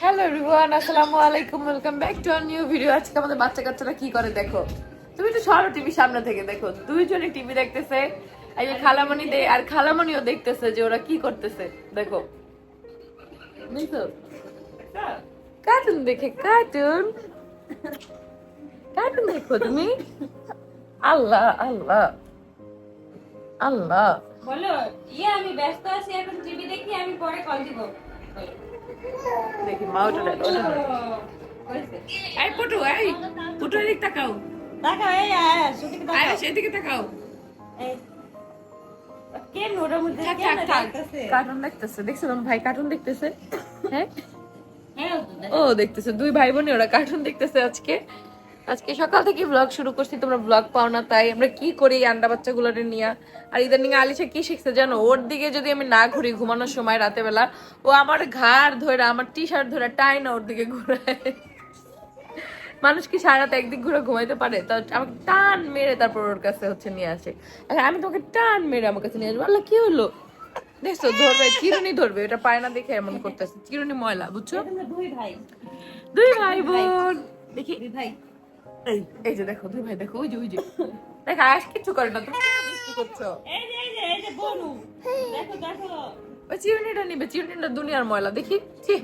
Hello everyone আসসালামু আলাইকুম welcome back to our new video আজকে আমাদের বাচ্চা কাচ্চারা কি করে দেখো? তুমি তো সরো টিভি সামনে থেকে, দেখো, দুইজনে টিভি দেখতেছে, এই খালামণি দে, আর খালামণিও দেখতেছে যে ওরা কি করতেছে, দেখো। কার্টুন দেখে কার্টুন কার্টুন দেখো তুমি? আল্লাহ আল্লাহ। আল্লাহ। বলো ইয়ে আমি ব্যস্ত আছি, এখন টিভি দেখি, আমি পরে কল দিব। দেখি মা ওটা দেখ, ওটা এই পুটু এই পুটু এদিক তাকাও। তাকাও এই আয় তাকাও। সেদিকে তাকাও। কেন ওটার মধ্যে থাক কেন থাক থাক। দেখতেছে কার্টুন দেখতেছে দেখছ ভাই কার্টুন দেখতেছে? হ্যাঁ? হ্যাঁ। ও দেখতেছে দুই ভাই বোন ওরা কার্টুন দেখতেছে আজকে। আজকে সকাল থেকে ব্লগ শুরু করছি তোমরা ব্লগ পাও না তাই আমরা কি করি আন্ডা বাচ্চাগুলোরে নিয়ে? আর ইদানিং আলিশা কি শিখছে জানো? ওর দিকে যদি আমি না ঘুরি ঘুমানোর সময় রাতে বেলা ও আমার ঘাড় ধরে আমার টি শার্ট ধরে টাই না ওর দিকে ঘুরায়। মানুষ কি সারা রাত একদিক ঘুরে ঘুমাইতে পারে? তো আমাকে টান মেরে তারপর ওর কাছে হচ্ছে নিয়ে আসে। আর আমি তোমাকে টান মেরে আমার কাছে নিয়ে আসব। আল্লাহ কি হলো? দেখছ ধরবে চিরুনি ধরবে এটা পায় না দেখে এমন করতেছে। চিরুনি ময়লা বুঝছ? দুই ভাই। দুই ভাই বোন। দেখি। ভাই। এই এই যে দেখো দুই ভাই দেখো ওই যে ওই যে দেখো আয়াস কিচ্ছু করে না তুমি দুষ্টু করছ এই যে এই যে এই যে বনু দেখো দেখো ওই চিরুনিটা নিবে চিরুনিটা দুনিয়ার ময়লা দেখি ছি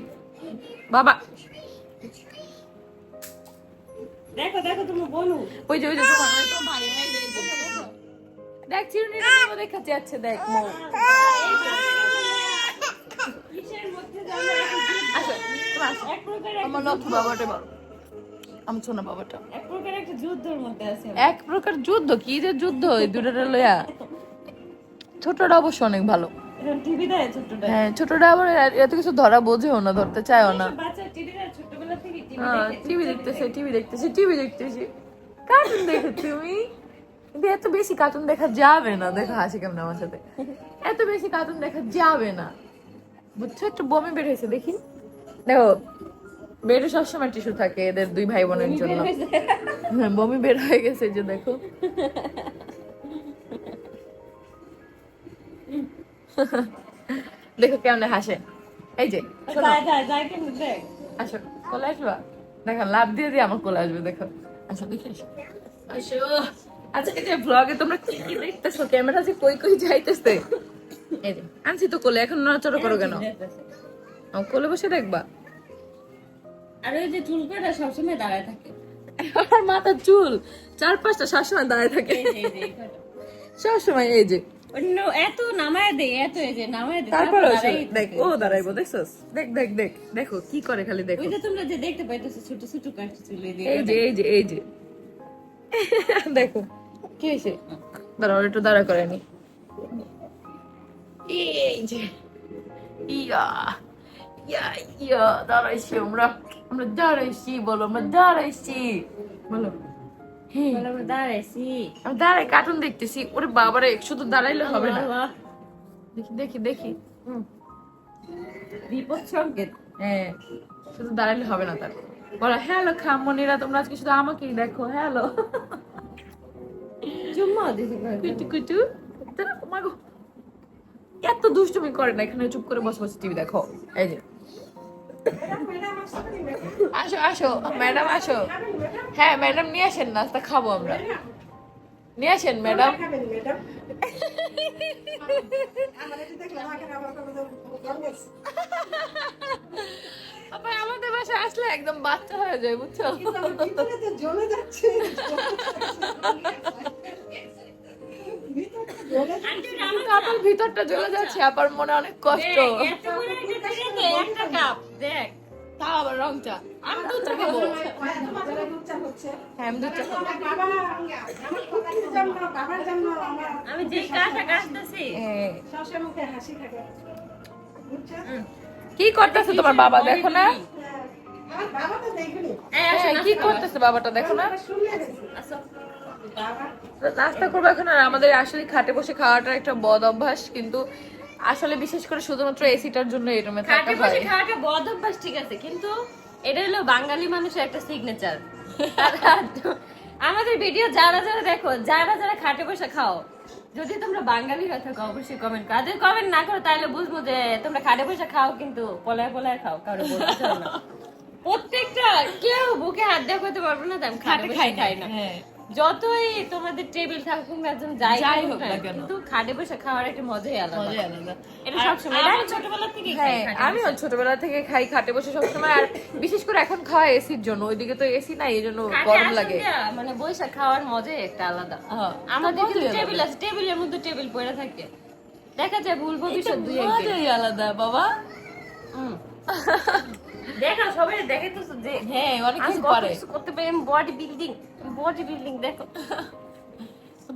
বাবা দেখো দেখো তুমি বনু ওই যে ওই যে তোমার ওই তোমার ভাই এই যে, দেখো। চিরুনিটা নিবে দেখা যাচ্ছে দেখ মো। আসো তুমি এক প্রকার আমার নথু বাবাটা বড় আমার ছোনা বাবাটা। এক প্রকার একটা যুদ্ধের মধ্যে আছে এক প্রকার যুদ্ধ? কি যে যুদ্ধ? এই দুটোটা লইয়া? ছোটটা অবশ্য অনেক ভালো। হ্যাঁ ছোটটা আবার এত কিছু ধরা বোঝেও না ধরতে চায়ও না। টিভি হ্যাঁ টিভি দেখতেছে টিভি দেখতেছে টিভি দেখতেছে। কার্টুন দেখো তুমি? কিন্তু এত বেশি কার্টুন দেখা যাবে না। দেখো হাসি কেমন আমার সাথে। এত বেশি কার্টুন দেখা যাবে না। বুঝছ একটু বমি বের হয়েছে দেখি। দেখো বেডে সবসময় টিস্যু থাকে এদের দুই ভাই বোনের জন্য। হ্যাঁ, বমি বের হয়ে গেছে যে দেখো। দেখো কেমনে হাসে। এই যে আসো কোলে আসবা? দেখো লাভ দিয়ে দিয়ে আমার কোলে আসবে দেখো। আসো দেখে আসো। আসো। আচ্ছা এই যে ব্লগে তোমরা কি কি দেখতেছো? ক্যামেরা যে কই কই যাইতেছে? এই যে আনছি তো কোলে এখন নড়াচড়া করো কেন? কোলে বসে দেখবা? আর ওই যে চুল কাটা সবসময় দাঁড়ায় থাকে। আমার চুল চার পাঁচটা সবসময় দাঁড়ায় থাকে। সবসময় এই যে। এত নামায় দে এত এই যে নামায় দে তারপর তারপর দেখ ও দাঁড়াইবো দেখছস? দেখ দেখ দেখ দেখো কি করে খালি দেখো। ওই যে তোমরা যে দেখতে পাইতেছো ছোট ছোট কাটছে চুল এই এই যে এই যে এই যে। দেখো। কি হয়েছে দাঁড়াও একটু দাঁড়া করে নি। এই যে ইয়া ইয়া ইয়া দাঁড়াইছি আমরা। আমরা দাঁড়াইছি বলো আমরা দাঁড়াইছি। বলো। হ্যাঁ আমরা দাঁড়াইছি। আমি দাঁড়াই কার্টুন দেখতেছি। ওরে বাবারে শুধু দাঁড়াইলে হবে না। দেখি দেখি দেখি। বিপদ সংকেত। হ্যাঁ শুধু দাঁড়াইলে হবে না তার। বলো হ্যালো খামনিরা তোমরা আজকে শুধু আমাকেই দেখো। হ্যালো। চুম্মা দিছি কয়েকটা। কুটু কুটু। এত দুষ্টুমি করে না এখানে চুপ করে বসে বসে টিভি দেখো। এই যে। আসো আসো, ম্যাডাম, আসো। হ্যাঁ ম্যাডাম, নিয়ে আসেন নাস্তা, খাব আমরা। নিয়ে আসেন, ম্যাডাম। আমাদের বাসায় আসলে একদম বাচ্চা হয়ে যায়, বুঝছ? আমার আপনার ভিতরটা জ্বলে যাচ্ছে, আপার মনে অনেক কষ্ট। একটা কাপ। দেখ তাও আবার রং চা আমি দুধ চা খাব। হ্যাঁ আমি দুধ চা খাব। আমি যে কাজটা কাটতেছি। কি করতেছে তোমার বাবা দেখো না? হ্যাঁ, কি করতেছে বাবাটা দেখো না। নাস্তা করব এখন আর আমাদের আসলে খাটে বসে খাওয়াটা একটা বদ অভ্যাস কিন্তু আসলে বিশেষ করে শুধুমাত্র এসিটার জন্য এই রুমে থাকা খাটে বসে হয়। খাওয়াটা বদ অভ্যাস ঠিক আছে কিন্তু এটা হলো বাঙালি মানুষের একটা সিগনেচার আমাদের ভিডিও যারা যারা দেখো যারা যারা খাটে বসে খাও যদি তোমরা বাঙালি হয়ে থাকো অবশ্যই কমেন্ট করো। যদি কমেন্ট না করো তাহলে বুঝব যে তোমরা খাটে পয়সা খাও কিন্তু পলায় পলায় খাও কারও প্রত্যেকটা কেউ বুকে হাত দেওয়া করতে পারব না তাই খাটে খাটে খাই খাই খাই না, না। হ্যাঁ। যতই তোমাদের টেবিল থাকুক না একজন যাই যাই হোক না কেন। কিন্তু খাটে বসে খাওয়ার একটা মজাই আলাদা। মজাই আলাদা। এটা সবসময় এটা আমি ছোটবেলা থেকে খাই হ্যাঁ আমিও ছোটবেলা থেকে খাই খাটে বসে সবসময় আর বিশেষ করে এখন খাওয়া এসির জন্য ওইদিকে তো এসি নাই এই জন্য গরম লাগে। মানে বৈশাখ খাওয়ার মজাই একটা আলাদা। হ্যাঁ, আমাদের কিন্তু টেবিল আছে টেবিলের মধ্যে টেবিল পড়ে থাকে। দেখা যায় ভুল ভবিষ্যৎ দুই একদিন। মজাই আলাদা বাবা। হুম। দেখো সবাই দেখে তো যে হ্যাঁ অনেক কিছু কত পারে। করতে পারি বডি বিল্ডিং বডি বিল্ডিং দেখো।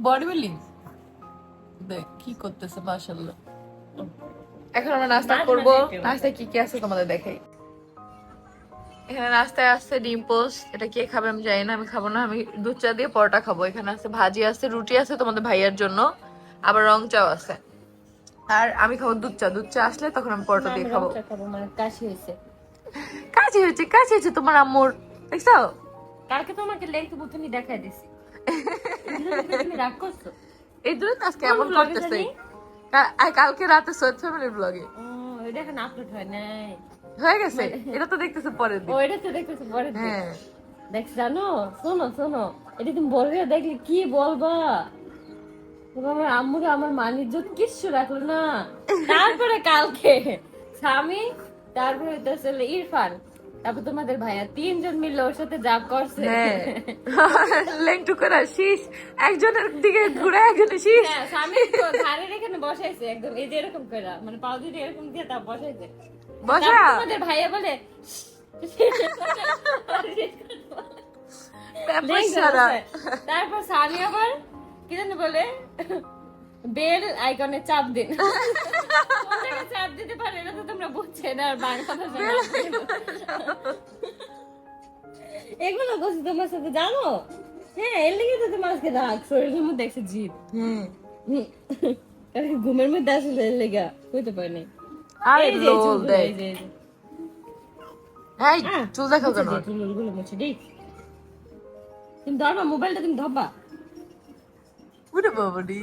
বডি বিল্ডিং দেখ কি করতেছে মাশাআল্লাহ। এখন আমরা নাস্তা করব। নাস্তায় কি কি আছে তোমাদের দেখাই। এখানে নাস্তায় আছে ডিম পোস্ট এটা কে খাবে আমি জানি না আমি খাব না আমি দুধ চা দিয়ে পরোটা খাব। এখানে আছে ভাজি আছে রুটি আছে তোমাদের ভাইয়ার জন্য আবার রং চাও আছে। আর আমি খাব দুধ চা দুধ চা আসলে তখন আমি পরোটা দিয়ে খাব। মানে কাশি হয়েছে। কাছে হয়েছে কাছে হয়েছে তোমার আম্মুর দেখছ? কালকে তোমাকে লেখতে তুমি দেখাই দিছি। তুমি রাগ করছ? এই জন্য তো আজকে এমন করতেছে? কালকে রাতে সৈয়দ ফ্যামিলির ব্লগে ও এটা এখন আপলোড হয় নাই। হয়ে গেছে? এটা তো দেখতেছে পরের ও এটা তো দেখতেছো পরে হ্যাঁ। দেখ জানো? শোনো শোনো। এটা তুমি বলবে দেখলে কি বলবা? আমার আমার মান ইজ্জত কিচ্ছু রাখল না। তারপরে কালকে স্বামী তারপরে হইতেছে ইরফান। তারপর তোমাদের ভাইয়া তিনজন মিলে ওর সাথে জাপ করছে। হ্যাঁ। লেংটু করা শীষ একজনের দিকে ঘুরে একজনের শীষ স্বামী তো ধারের এখানে বসাইছে একদম এই যে এরকম করে। মানে পাও দিয়ে এরকম দিয়ে তা বসাইছে। বসা। তোমাদের ভাইয়া বলে তারপর স্বামী আবার কি জানি বলে বেল আইকনে চাপ দিন। চাপ দিতে পারে এটা তো তোমরা বুঝছে না আর বাংলা ভাষা না। এগুলো করছি তোমার সাথে জানো? হ্যাঁ এর লেগে তো তোমার আজকে রাগ শরীরের মধ্যে একটা জিদ। হুম। কারণ ঘুমের মধ্যে আসলে এর লেগা হইতে পারেনি আরে লোল এই চুল কেন? চুলগুলো মুছে। তুমি ধরবা মোবাইলটা তুমি ধরবা। বাবলি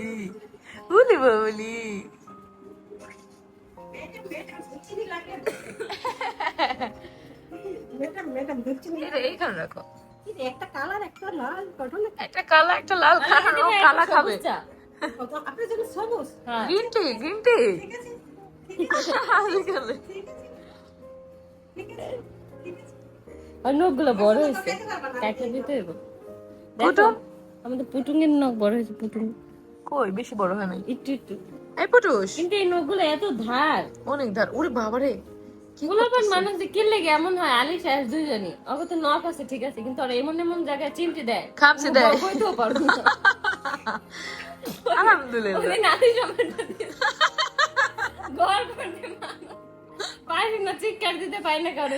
উরে বাবলি এইখানে রাখো একটা কালার একটা লাল কটন একটা কালা একটা লাল কালা ও কালা খাবে। আপনার জন্য সবুজ? হ্যাঁ। গ্রিন টি গ্রিন টি আর নখগুলো বড় হয়েছে। কাটে দিতে হইব আমাদের পুটুঙের নখ বড় হয়েছে পুটুং কই? বেশি বড় হয় নাই। একটু একটু। এই পটুস! কিন্তু এই নখগুলো এত ধার। অনেক ধার। ওরে বাবারে! কি মানুষ যে কিনলে এমন হয়? আলি শেষ দুইজনই। ওকে তো নখ আছে ঠিক আছে কিন্তু ওরা এমন এমন জায়গায় চিমটি দেয়। খামচি দেয়। পারব না। আলহামদুলিল্লাহ। নাতি পারি না চিৎকার দিতে পারি না কারও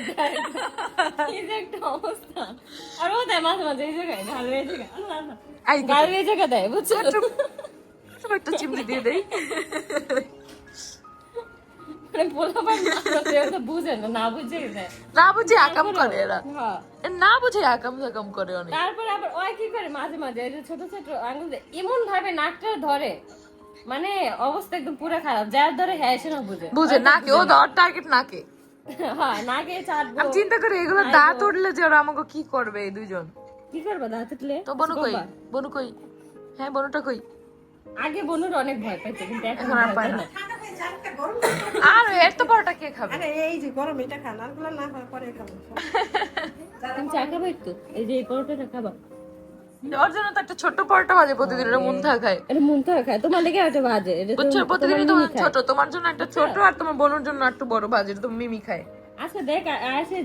এই যে একটা অবস্থা। আর ও দেয় মাঝে মাঝে এই জায়গায় এই জায়গায় এই দেয় বুঝছ? একটা চিমড়ি দিয়ে মানে দেয়। না বুঝে আকাম করে এরা। হ্যাঁ। না বুঝে আকাম সাকাম করে অনেক। তারপরে আবার ওই কি করে মাঝে মাঝে ছোট ছোট আঙুল এমন ভাবে নাকটা ধরে। মানে অবস্থা একদম পুরো খারাপ। যার ধরে হ্যাঁ সে না বুঝে। বুঝে নাকে ও ধর টার্গেট নাকে। হ্যাঁ নাকে চাটবো আমি চিন্তা করি এগুলো দাঁত উঠলে যে ওরা আমাকে কি করবে এই দুইজন? কি করবা দাঁত উঠলে? তো বনু কই? বনু কই? হ্যাঁ বনুটা কই? আগে বনুর অনেক ভয় পাইছে কিন্তু এখন আর ভয় পায় না। না। আর এর তো পরোটা কে খাবে? আরে এই যে গরম এটা খান আরগুলো না হয় পরে খাব। তুমি চা খাবা একটু? এই যে এই পরোটাটা খাবা। ওর জন্য তো একটা ছোট্ট পরোটা ভাজে প্রতিদিন মুন্থা খায়। এটা খায়। তোমার লেগে একটা বুঝছ? তোমার ছোট তোমার জন্য একটা ছোট আর তোমার বোনের জন্য একটু বড় মিমি খায়। আচ্ছা দেখ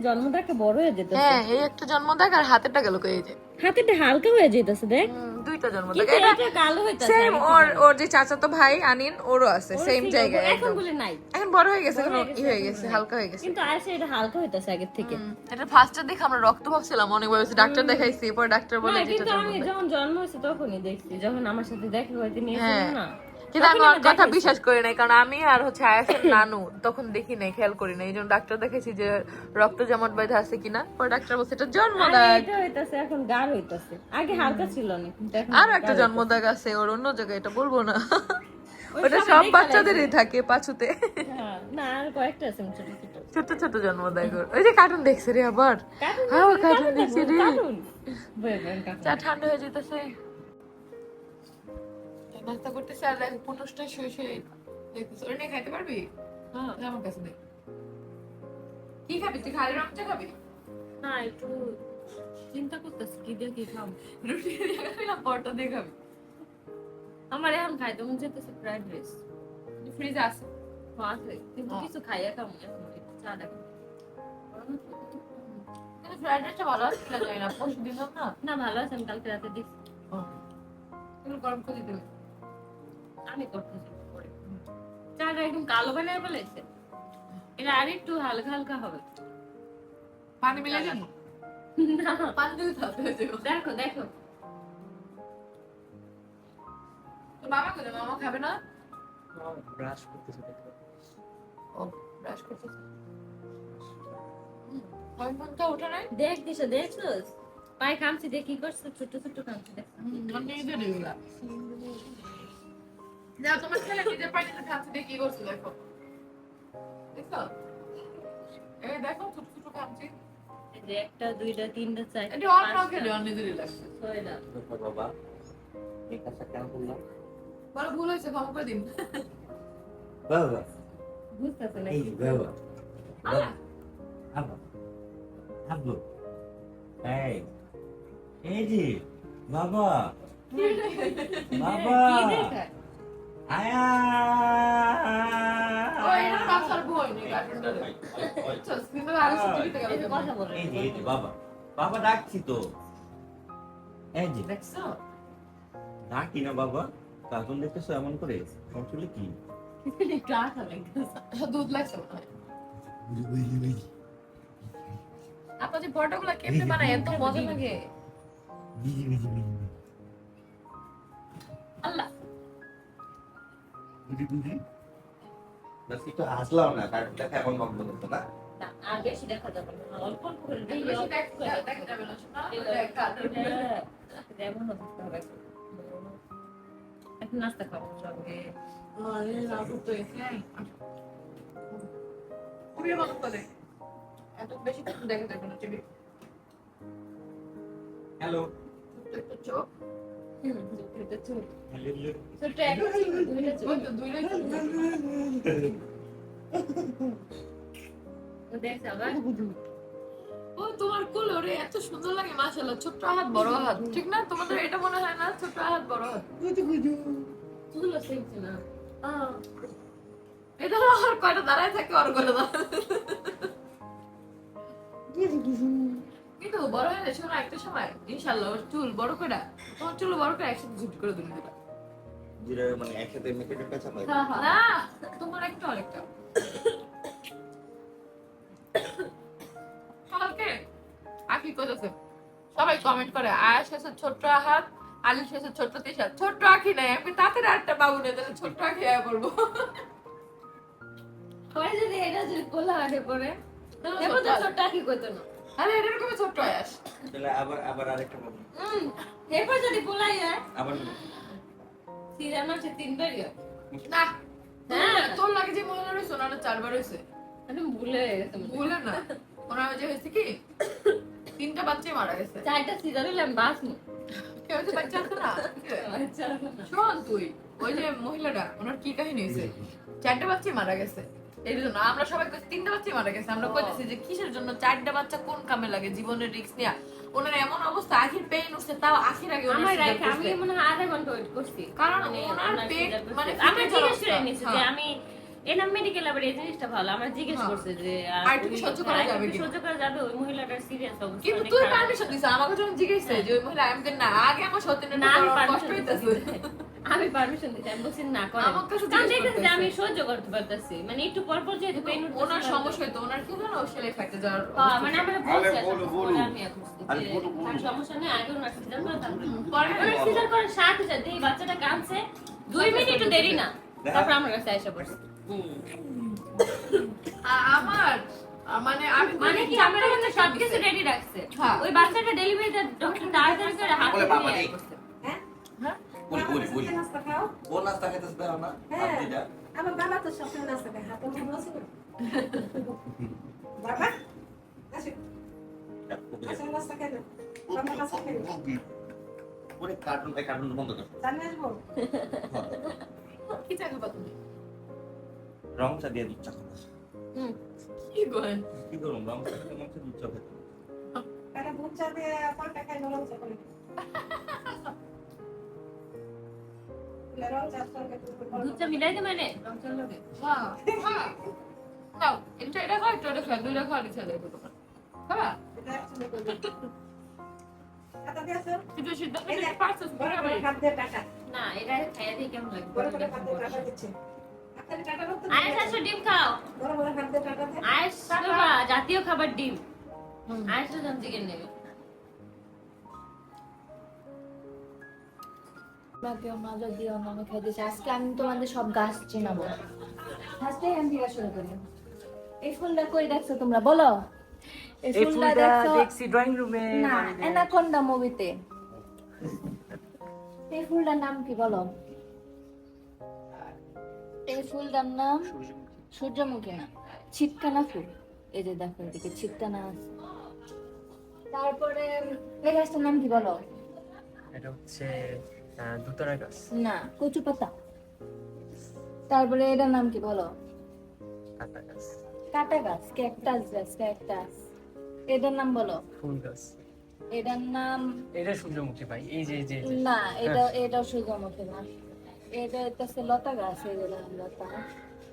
জন্মটা একটা বড় হয়ে যেত। হ্যাঁ এই একটা জন্ম দেখ আর হাতেরটা গেল কয়ে যায় হাতেটা হালকা হয়ে যাইতেছে দেখ। দুইটা জন্ম এটা এটা কালো হইতাছে সেম ওর ওর যে চাচাতো ভাই আনিন ওরও আছে সেম জায়গায় এখন বলে নাই। এখন বড় হয়ে গেছে এখন ই হয়ে গেছে হালকা হয়ে গেছে। কিন্তু আসে এটা হালকা হইতাছে থেকে। এটা ফার্স্টে দেখে আমরা রক্ত ভাবছিলাম অনেক ভাবেছি ডাক্তার দেখাইছি পরে ডাক্তার বলে এটা জন্ম আমি যখন জন্ম হয়েছে তখনই দেখছি যখন আমার সাথে দেখা হইতে নিয়েছিল হ্যাঁ। না। কিন্তু আমি ওর কথা বিশ্বাস করি নাই কারণ আমি আর হচ্ছে আয়াসের নানু তখন দেখি নাই খেয়াল করি নাই। এই জন্য ডাক্তার দেখেছি যে রক্ত জমাট আছে কিনা। পরে ডাক্তার বলছে এটা জন্মদাগ। এটা হইতাছে এখন গাঢ় হইতাছে। আগে হালকা ছিল না আর একটা জন্মদাগ আছে ওর অন্য জায়গায় এটা বলব না। ওটা সব বাচ্চাদেরই থাকে হইতাছে। হ্যাঁ, না আর কয়েকটা আছে ছোট ছোট। ছোট ছোট জন্মদাগ ওর। ওই যে কার্টুন দেখছে রে আবার। হ্যাঁ কার্টুন দেখছি রে। চা ঠান্ডা হয়ে যেতেছে। নাস্তা করতেছে আর দেখ পুটুসটা শুয়ে শুয়ে দেখতেছে নিয়ে খাইতে পারবি? হ্যাঁ। আমার কাছে কি খাবি? তুই খালি খাবি? না একটু চিন্তা করতেছি কি দিয়ে কি খাব? রুটি দিয়ে খাবি না পরোটা দিয়ে খাবি? আমার এখন খাইতে মন যেতেছে ফ্রাইড রাইস। ফ্রিজে আছে। আছে কিন্তু হ্যাঁ। কিছু খাইয়া খাব এখন চা দেখো। কিন্তু ফ্রাইড রাইসটা ভালো আছে না। পরশু দিলাম না। না ভালো আছে আমি কালকে রাতে দেখছি। গরম করে দিতে আমি করতেছি চাটা একদম কালো বানায় ফেলেছে। এটা আর একটু হালকা হালকা হবে। পানি মিলে যাব? পানি দিলে তো যাবে। দেখো দেখো। মামা কোথায়? মামা খাবে না? ব্রাশ করতেছে ও ব্রাশ করতেছে। হয় ওঠে নাই। দেখ দিছো দেখছোস? পায়ে খামছি দেখ কি করছে ছোট ছোট খামছি দেখ। যা তোমার ছেলে নিজের পানিতে খাচ্ছে দিয়ে কি করছে দেখো। দেখছ? এই দেখো ছোট ছোট খাচ্ছি একটা দুইটা তিনটা চারটা এটা অন্য খেলে অন্য নিজেরই লাগছে। ছয়টা বাবা এই কাজটা কেন করলাম বড় ভুল হয়েছে ক্ষমা করে দিন। বাবা বুঝতেছে না এই বাবা আল্লাহ। আব্বা আব্বু এই এই যে বাবা। বাবা। বাবা বাবা না মনে হয় যে পরোটাগুলো কেমনে বানায় এত মজা লাগে আল্লাহ বাস একটু হাসলাম না কার্টুন দেখা এমন বন্ধ করতো না? না, আর দেখা যাবে। না অল্প অল্প করে দিই, বেশি অল্প দেখ- করে দেখা যাবে। না শোনা দিলে দেখ, কার্টুন এটা- এটা এমন হতে হবে। এখন নাস্তা খাব সঙ্গে। আরে রাবু তো এসে খুবই করে এত বেশি কিছু দেখা যাবে না টিভি। হ্যালো। একটা চোখ। ও তোমার কোলরে এত সুন্দর লাগে মাশাআল্লাহ। ছোট্ট হাত বড় হাত ঠিক না? তোমাদের এটা মনে হয় না? ছোট্ট হাত বড় হাত। চুলও সেমছে না। আহ, এটা আর কয়টা দাঁড়ায় থাকে ওর করে দাঁড়ায় কিন্তু বড় হয়ে শোনো একটা সময়? ইনশাল্লাহ ওর চুল বড় করে তোমার চুল বড় করে একসাথে ঝুট করে তুমি দিবা। যেটা মানে একসাথে। না তোমার একটা অনেকটা কালকে সবাই কমেন্ট করে আয়াস এসে ছোট্ট হাত আলু এসে ছোট্ট তিশা। ছোট্ট আখি নাই আমি তাড়াতাড়ি আরেকটা বাবু নেই তাহলে ছোট্ট আখি আয়া করব যদি এটা যদি কোলা আগে পরে, ছোট্ট আঁকি কইতো না। আরে এটা এরকম ছোট্ট আয়াস। তাহলে আবার আবার আরেকটা বলব হুম, এরপর যদি কোলাই হয়, আবার সিজার মাসে তিনবারই হয়। না হ্যাঁ। তোর লাগে যে মহিলা রয়েছে ওনার চারবার হয়েছে। আমি ভুলে গেছে ভুলে না। ওনার যে হয়েছে কি? তিনটা বাচ্চাই মারা গেছে। চারটা সিজার হলে আমি বাঁচবো। কেউ যে বাচ্চা আছে না? আচ্ছা। শোন তুই ওই যে মহিলাটা ওনার কি কাহিনী হয়েছে? চারটা বাচ্চাই মারা গেছে। এই জন্য আমরা সবাই কইছি তিনটা বাচ্চাই মারা গেছে। আমরা কইতেছি যে কিসের জন্য চারটা বাচ্চা কোন কামে লাগে জীবনের রিস্ক নিয়ে? ওনার এমন অবস্থা আখির পেইন উঠছে তাও আখির আগে আমার আমি মনে হয় আধা ঘণ্টা ওয়েট করছি। কারণ মানে ওনার পেট মানে ফেটে জিজ্ঞেস করে নিছি যে হ্যাঁ। আমি এনাম মেডিকেল আবার এই জিনিসটা ভালো? আমার জিজ্ঞেস হ্যাঁ। করছে যে আর একটু সহ্য করা যাবে কিনা? সহ্য করা যাবে ওই মহিলাটার সিরিয়াস অবস্থা কিন্তু তুই পারমিশন দিছ আমাকে যখন জিজ্ঞেসে যে ওই মহিলা আমি না আগে আমার সত্যি না আমি কষ্ট হইতেছে। আমি পারমিশন দিতে আমি বলছি না করে আমার কাছে কারণ জিজ্ঞেস দেখতেছি আমি সহ্য করতে পারতেছি। মানে একটু পর পর যেহেতু পেইন ওনার সমস্যা হইতো ওনার কি ফাটে যাওয়ার হ্যাঁ, মানে আমরা বলছি আমি এখন সমস্যা নেই আগে ওনার সিজার করে তারপরে পরে ওনার সিজার করে হাজার বাচ্চাটা কাঁদছে দুই মিনিটও দেরি না। তারপর আমার কাছে এসে পড়ছে। আমার মানে আমি মানে কি আমার কাছে সবকিছু রেডি রাখছে? হ্যাঁ। ওই বাচ্চাটা ডেলিভারিটা ডক্টর তাড়াতাড়ি করে হাতে নিয়ে বলি বলি বলি আজকে নাস্তা খাও? ও নাস্তা খাইতেছে দাও না। হ্যাঁ। আমার বাবা তো সবসময় নাস্তা খায় হাতে মনে আছে বাবা আসো। আসো নাস্তা খাই না বাবা নাস্তা কার্টুন এই কার্টুন বন্ধ কর। জানি আসব? কি চাইবা তুমি? রং চা দিয়ে দুধ চা খাব। কি করেন? কি করুন রং চা খেতে দুধ চা খেতে এটা দুধ চা দিয়ে পাটা খাই চা করে। রং চা সঙ্গে দুধটা মিলাই দে মানে। লাগে হ্যাঁ। হ্যাঁ খাও এটা এটা খাও একটু এটা খাও দুইটা খাওয়ার ইচ্ছা দেয় তোমার হ্যাঁ এটা একসাথে করবে এটা দিয়ে আসো কিন্তু সিদ্ধ এই যে, পারছ বড় বড় হাত দিয়ে টাকা না এটা খাইয়া দিয়ে কেমন লাগবে? বড় বড় হাত দিয়ে টাকা দিচ্ছে। আপনার কেউ নজর দিও না আমি খাইতেছি আজকে আমি তোমাদের সব গাছ চিনাবো। ফার্স্টে আমি থেকে শুরু করি। এই ফুলটা কই দেখছ তোমরা? বলো। এই ফুলটা দেখছি? ড্রয়িং রুমে না অ্যানাকোন্ডা মুভিতে এই ফুলটার নাম কি বলো? এই ফুলটার নাম সূর্যমুখী না। ছিটকানা ফুল। এই যে দেখো এদিকে ছিটকানা আছে। তারপরে এই গাছটার নাম কি বলো? এটা হচ্ছে দুতারা গাছ। না কচু পাতা। তারপরে এটার নাম কি বলো? কাটা গাছ। কাটা গাছ ক্যাকটাস গাছ ক্যাকটাস। এটার নাম বলো। ফুল গাছ। এটার নাম এটা সূর্যমুখী ভাই এই যে যে না এটা এটা সূর্যমুখী না। এটা হচ্ছে লতা গাছ এগুলা লতা।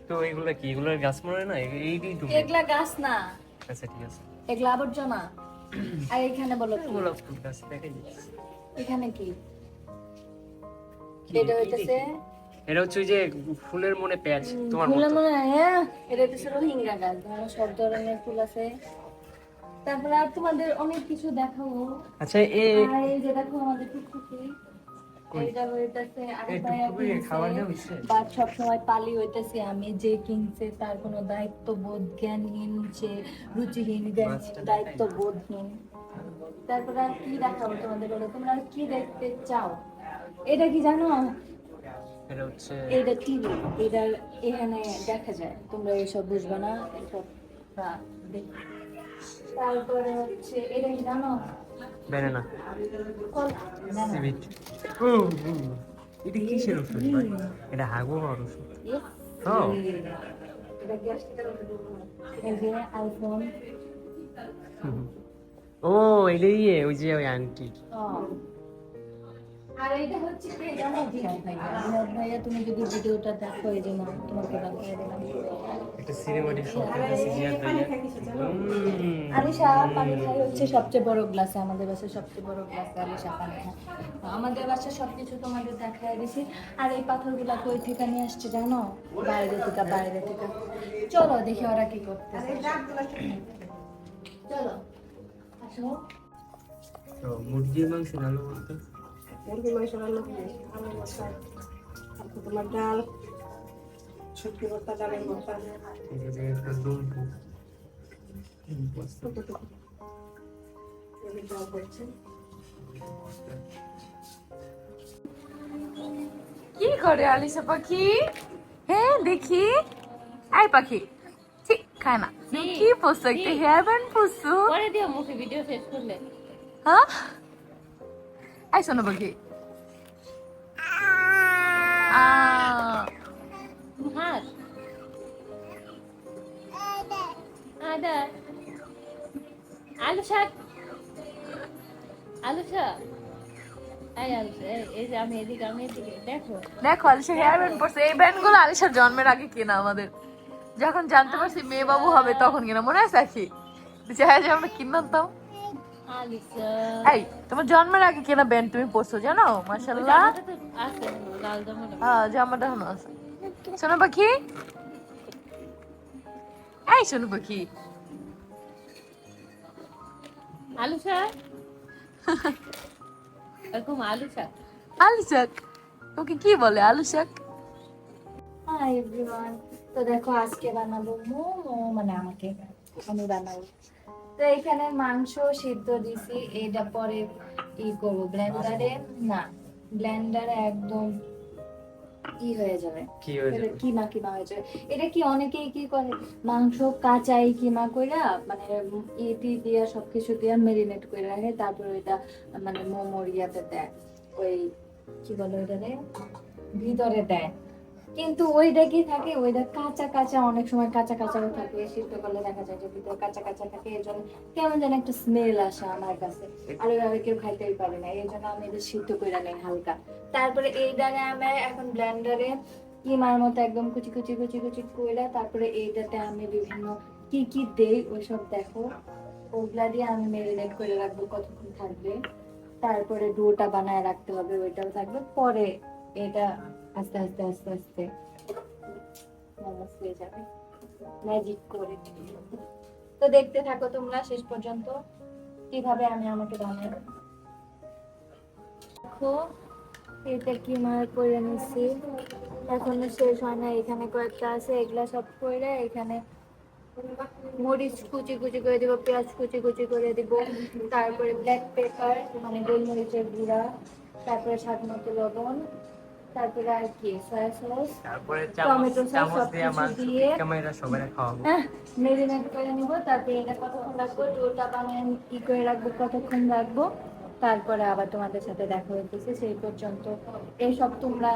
তো এগুলা কি? এগুলোর গাছ মনে না? এই- এইটাই তো এগুলা গাছ না। আচ্ছা ঠিক আছে। এগুলা আবর্জনা। আর এখানে বলো গোলাপ ফুল গাছ দেখাই এখানে কি? এটা হইতেছে এটা হচ্ছে যে ফুলের মনে প্যাচ তোমার ফুলের মনে হ্যাঁ এটা হচ্ছে রোহিঙ্গা গাছ ধরো সব ধরনের ফুল আছে। তারপরে আর তোমাদের অনেক কিছু দেখাবো। আচ্ছা এই যে দেখো আমাদের টুকটুকি আমি যে কিনছে তার কোনো দায়িত্ব বোধ জ্ঞানহীন সে রুচিহীন জ্ঞানহীন দায়িত্ব বোধহীন তারপরে আর কি দেখাবো তোমাদের তোমরা কি দেখতে চাও? এটা কি জানো? এটা হচ্ছে এটা টিভি। এটা এখানে দেখা যায়। তোমরা এসব বুঝবে না। এসব তারপরে হচ্ছে এটা কি জানো? ব্যানানা কলা। না, না। এটা কিসের ওষুধ এটা হাগু হওয়ার ওষুধ। Yes. ও এটা আইফোন ও ইয়ে, ওই যে ওই আন্টি। আর এটা হচ্ছে কি জানো জিহাদ ভাইয়া জিহাদ ভাইয়া তুমি যদি ভিডিওটা দেখো এই জন্য তোমাকে দেখাই দিলাম। একটা সিনেমাটিক শট আছে জিয়াদ ভাইয়া আলিশা পানি খাই হচ্ছে সবচেয়ে বড় গ্লাসে আমাদের বাসায় সবচেয়ে বড় গ্লাসে আলিশা পানি খায়। আমাদের বাসায় সবকিছু তোমাদের দেখায় দিছি। আর এই পাথরগুলা কই থেকে নিয়ে আসছে জানো? বাইরে থেকে বাইরে থেকে। চলো দেখি ওরা কি করতেছে। চলো আসো। তো মুরগির মাংস ভালো বলতো? মুরগি মাংস রান্না করে। আলু ভর্তা তারপর তোমার ডাল শুটকি ভর্তা ডালের ভর্তা। ডাল করছে। কি করে আলিশা পাখি? হ্যাঁ দেখি। আই পাখি ঠিক খায় না। কি? কি? হেয়ার ব্যান্ড পোস্ত। পরে দিও মুখে ভিডিও শেষ করলে। হ্যাঁ? আই শোনো পাখি আলু শাক। আলু এই এই- এই দেখো। আলিশা হেয়ার ব্যান্ড এই ব্যান্ডগুলো আলিশার জন্মের আগে কেনা আমাদের। যখন জানতে পারছি মেয়ে বাবু হবে তখন কিনা। মনে আছে কি চাই যে আমরা কিনতাম। এই তোমার জন্মের আগে কেনা ব্যান্ড তুমি পরছো জানো? মাশাল্লাহ হ্যাঁ। জামাটা এখনও আছে। শোনো পাখি? এই শোনো পাখি। আলু শাক এরকম আলু শাক আলিশাক? ওকে কি বলে আলু শাক হাই এভরিওয়ান তো দেখো আজকে বানাবো মোমো মানে আমাকে আমি বানাবো। তো এখানে মাংস সিদ্ধ দিছি এটা পরে ই করব। ব্লেন্ডারে না ব্লেন্ডারে একদম ই হয়ে যাবে। কি হয়ে এটা যাবে? কিমা কিমা হয়ে যাবে। এটা কি অনেকেই কি করে মাংস কাঁচাই কিমা কইরা মানে ইটি দিয়া সবকিছু দিয়া মেরিনেট করে রাখে তারপরে ওইটা মানে মোমোর ইয়াতে দেয়। ওই কি বলে ওইটা রে ভিতরে দেয়। কিন্তু ওইটা কি থাকে? ওইটা কাঁচা কাঁচা, অনেক সময় কাঁচা কাঁচা থাকে। সিদ্ধ করলে দেখা যায় যে ভিতরে কাঁচা কাঁচা থাকে। এই জন্য কেমন যেন একটা স্মেল আসে আমার কাছে। আর ওইভাবে কেউ খাইতেই পারে না। এই জন্য আমি এটা সিদ্ধ করে নেই হালকা। তারপরে এই ডানে আমি এখন ব্লেন্ডারে কিমার মতো একদম কুচি কুচি কুচি কুচি কইরা তারপরে এইটাতে আমি বিভিন্ন কি কি দেই ওইসব দেখো। ওগুলা দিয়ে আমি মেরিনেট করে রাখব কতক্ষণ থাকবে। তারপরে ডোটা বানায় রাখতে হবে, ওইটাও থাকবে। পরে এটা আস্তে আস্তে আস্তে আস্তে। ম্যাজিক করে তো দেখতে থাকো তোমরা শেষ পর্যন্ত কীভাবে আমি আমাকে বানাই। দেখো, এটা কি মার করে নিচ্ছি এখনও শেষ হয় না, এখানে কয়েকটা আছে, এগুলা সব করে এখানে মরিচ কুচি কুচি করে দিব, পেঁয়াজ কুচি কুচি করে দিব, তারপরে ব্ল্যাক পেপার মানে গোলমরিচের গুঁড়া, তারপরে স্বাদ মতো লবণ তারপরে আর কি সয়া সস তারপরে টমেটো সস দিয়ে মাংস ক্যামেরা সবাই খাওয়াবো। মেরিনেট করে নিব তারপরে এটা কতক্ষণ রাখব ডোটা বানিয়ে কি করে রাখব কতক্ষণ রাখব তারপরে আবার তোমাদের সাথে দেখা হইতেছে সেই পর্যন্ত। এইসব তোমরা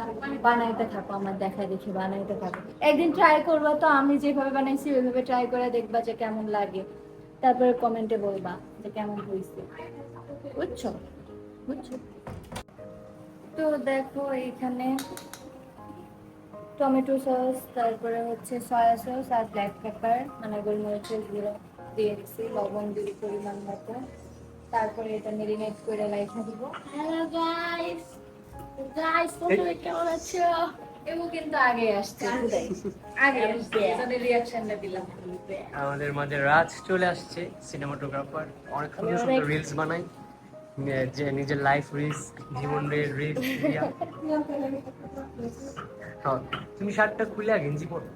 বানাইতে থাকো আমার দেখা দেখি বানাইতে থাকো। একদিন ট্রাই করব তো আমি যেভাবে বানাইছি ওইভাবে ট্রাই করে দেখবা যে কেমন লাগে। তারপরে কমেন্টে বলবা যে কেমন হয়েছে বুঝছ? বুঝছ? তো দেখো এখানে টমেটো সস তারপরে হচ্ছে সয়া সস আর ব্ল্যাক পেপার মানে গোলমরিচের গুঁড়ো দিয়ে দিচ্ছি লবণ দিই পরিমাণ মতো। তারপরে এটা মেরিনেট করে রাখা দিব। হ্যালো গাইস গাইস তোমরা কেমন আছো? এবং কিন্তু আগে আসছে। আগে। আসছে। এজন্য রিঅ্যাকশনটা দিলাম। আমাদের মাঝে রাজ চলে আসছে সিনেমাটোগ্রাফার অনেক সুন্দর সুন্দর রিলস বানাই নে- যে নিজের লাইফ রিস্ক হ্যাঁ, তুমি শার্টটা খুলে গেঞ্জি পরো।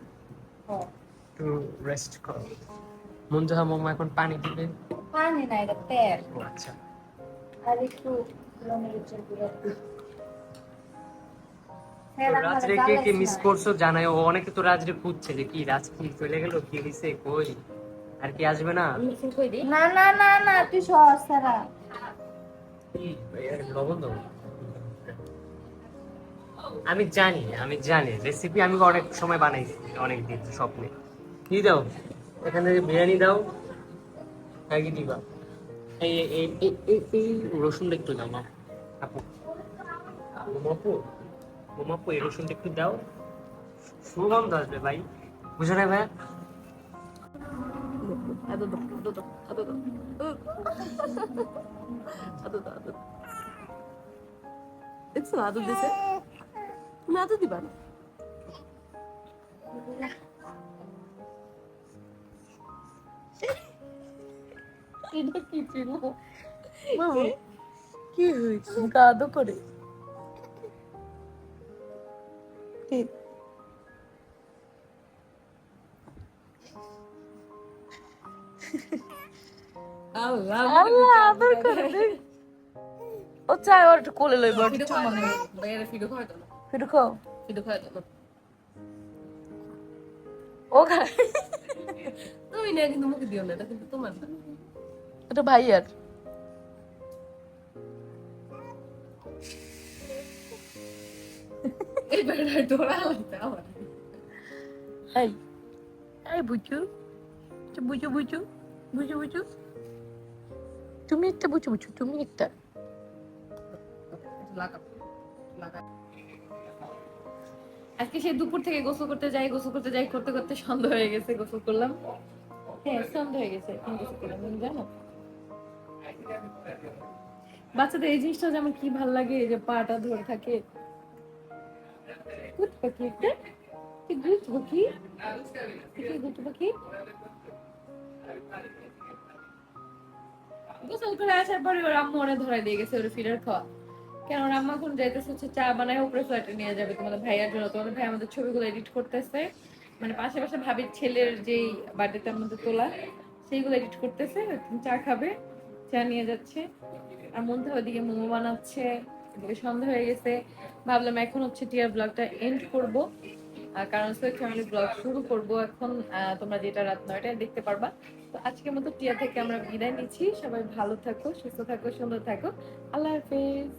একটু রেস্ট করো। মন যাহা মামা এখন পানি দিবে? পানি তেল। আচ্ছা। আর একটু হ্যাঁ, তো রাজরে কে কে মিস করছ জানাই ও অনেকে তো রাজরে খুঁজছে যে কি রাজ কি চলে গেল কি হইছে কই? আর কি আসবে না? না না না না তুই এর লবণ। আমি জানি আমি জানি। রেসিপি আমি অনেক সময় বানাইছি অনেক দিন স্বপ্নে। কি দাও? এখানে বিরিয়ানি দাও কি দিবা। এই এই এই এই এই রসুনটা একটু দাও মা। আপু মোমাপু মোমাপু এই রসুনটা একটু দাও। সুগন্ধ আসবে ভাই। বুঝো না ভাই? এত দাও, এত দাও, এত দাও। উহ। এত দাও, এত দাও। দেখছ আদর দিছে তুমি আদর দিবা না এটা কি ছিল কি হয়েছে কাদো করে কি আল্লাহ আদর করে। ও চাই ওর একটু কোলে লইব একটু চুম্মা নেব ফিডো খাও ও খায় তুমি না কিন্তু মুখে দিও না এটা কিন্তু তোমার এটা ভাইয়ার এই বেড়া ডোরা এই বুঝু বুঝু বুঝু বুঝু বুঝু। তুমি একটা বুঝু বুঝু। তুমি একটা। আজকে সেই দুপুর থেকে গোসল করতে যাই গোসল করতে যাই করতে করতে সন্ধ্যা হয়ে গেছে, গোসল করলাম। হ্যাঁ সন্ধ্যা হয়ে গেছে জানো? বাচ্চাদের এই জিনিসটা যেমন কি ভালো লাগে যে পাটা ধরে থাকে। গুড পাখি একটা। কি গুড পাখি কি পাখি গোসল করে আসার পরে ওর আম্মু ওরে দিয়ে গেছে, ওর ফিডার খাওয়া কেন রাম্মা এখন যাইতেছে হচ্ছে চা বানায়, উপরে ফ্ল্যাটে নিয়ে যাবে তোমাদের ভাইয়ার জন্য। তোমাদের ভাই আমাদের ছবিগুলো এডিট করতেছে। মানে পাশে পাশে ভাবির ছেলের যেই বার্থডেতে আমাদের তোলা, সেইগুলো এডিট করতেছে। চা খাবে, চা নিয়ে যাচ্ছে। আর মধ্যে ওদিকে মোমো বানাচ্ছে সন্ধ্যা হয়ে গেছে। ভাবলাম এখন হচ্ছে টিয়ার ব্লগটা এন্ড করব। কারণ ফ্যামিলি ব্লগ শুরু করব এখন তোমরা যেটা রাত নয়টায় দেখতে পারবা। তো আজকের মতো টিয়া থেকে আমরা বিদায় নিচ্ছি। সবাই ভালো থাকো, সুস্থ থাকো, সুন্দর থাকো। আল্লাহ হাফেজ।